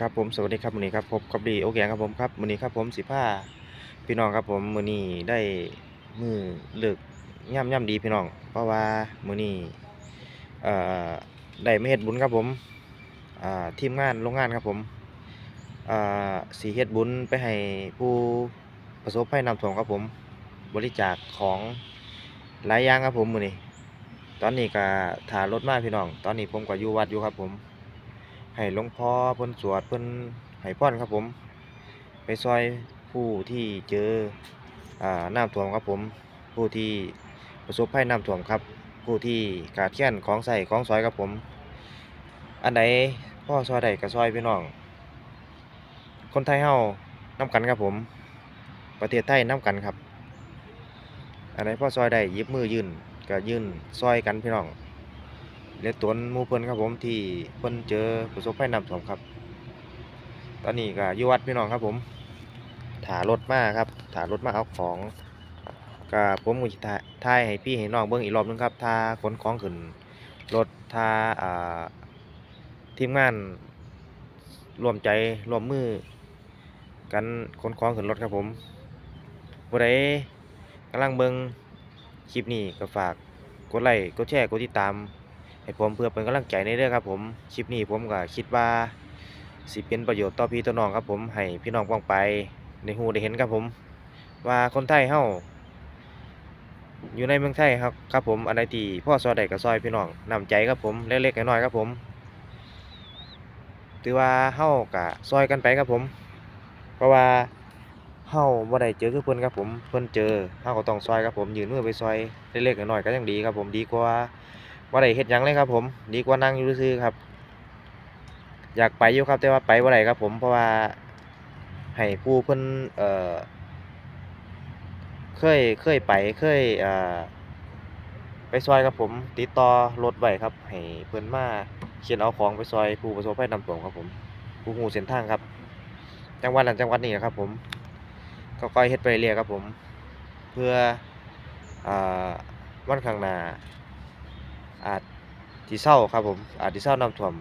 ครับผมสวัสดีครับมือนี้ครับพบกับดีโอเคครับผมครับมือนี้ครับผมสิพาพี่น้องครับผมมือนี้ได้มือเลิกยามยามดีพี่น้อง เพราะว่ามือนี้เอ่อได้มาเฮ็ดบุญครับผมอ่าทีมงานโรงงานครับผมอ่าสิเฮ็ดบุญไปให้ผู้ประสบภัยน้ำท่วมครับผม บริจาคของหลายอย่างครับผมมือนี้ ตอนนี้ก็ท่ารถมาพี่น้อง ตอนนี้ผมก็อยู่วัดอยู่ครับผม ให้หลวงพ่อเพิ่นสวดเพิ่นให้พรครับผม ไปซอยผู้ที่เจออ่าน้ำท่วมครับผม ผู้ที่ประสบภัยน้ำท่วมครับ ผู้ที่ขาดแคลนของใช้ของสอยครับผม อันใดพ่อซอยได้ก็ซอยพี่น้อง คนไทยเฮาน้ำกันครับผม ประเทศไทยน้ำกันครับอันใดพ่อซอยได้หยิบมือยื่นก็ยื่นซอยกันพี่น้อง เหลือตนมูเพิ่นครับผมที่เพิ่นเจอประสบภัยน้ำท่วมครับ ตอนนี้ก็อยู่วัดพี่น้องครับผมถารถมาครับถารถมาเอาของก็ผมก็สิถ่ายถ่ายให้พี่ให้น้องเบิ่งอีกรอบหนึงครับท่าขนของขึ้นรถท่าอ่าทีมงานร่วมใจร่วมมือ กันขนของขึ้นรถครับผมผู้ใดกำลังเบิ่งคลิปนี้ก็ฝากกดไลค์กดแชร์กดติดตาม ให้ผมเพื่อเป็นกำลังใจในเด้องครับผมคลิปนี้ผมก็คิดว่าสิเป็นประโยชน์ต่อพี่ต่อน้องครับผมให้พี่น้องป้องไปในหูได้เห็นครับผม ว่าคนไทยเฮาอยู่ในเมืองไทยครับครับผมอันใดที่พ่อซอยใดก็ซอยพี่น้องนำใจครับผมเล็กๆน้อยๆครับผมถือว่าเฮาก็ซอยกันไปครับผม เพราะว่าเฮาบ่ได้เจอคือเพิ่นครับผมเพิ่นเจอเฮาก็ต้องซอยครับผมยืนมือไปซอยเล็กๆน้อยๆก็ยังดีครับผมดีกว่า บ่ได้เฮ็ดหยังเลยครับผม ดีกว่านั่งอยู่ซื่อครับ อยากไปอยู่ครับ แต่ว่าไปบ่ได้ครับ ผมเพราะว่าให้ผู้เพิ่นเอ่อเคยเคยไปเคยอ่าไปซอยครับผม ติดต่อรถไว้ครับ ให้เพิ่นมาเขียนเอาของไปซอยผู้ประสบภัยน้ำท่วมครับผมผู้รู้เส้นทางครับ จังหวัดนั้นจังหวัดนี้นะครับ ผมก็ค่อยเฮ็ดไปเรื่อยครับผม เพื่ออ่าวันข้างหน้า อาจสิเซาครับผมอาจสิเซาน้ำท่วม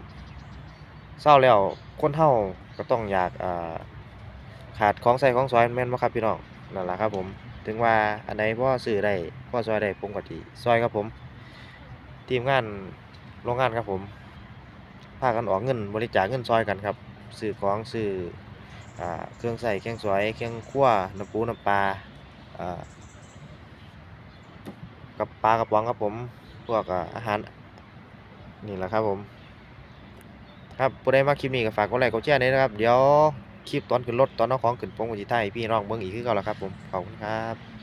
เซาแล้วคนเฮาก็ต้องอยากอ่าขาดของใช้ของสอยแม่นบ่ครับพี่น้องนั่นแหละครับผมถึงว่าอันใดพ่อซื้อได้พอซอยได้ผมก็สิซอยครับผม ทีมงานโรงงานครับผมพากันออกเงินบริจาคเงินซอยกันครับซื้อของซื้ออเครื่องใช้เครื่องสอยเครื่องครัวน้ำปูน้ำปลาอ่ากับปลากระป๋องครับผม พวกอาหารนี่แหละครับผม ครับผู้ใดมาคลิปนี้ก็ฝากกดไลค์กดแชร์ด้วยนะครับ เดี๋ยวคลิปตอนขึ้นรถตอนน้องของขึ้นผมก็สิถ่ายให้พี่น้องเบิ่งอีกคือเก่าล่ะครับผมขอบคุณครับ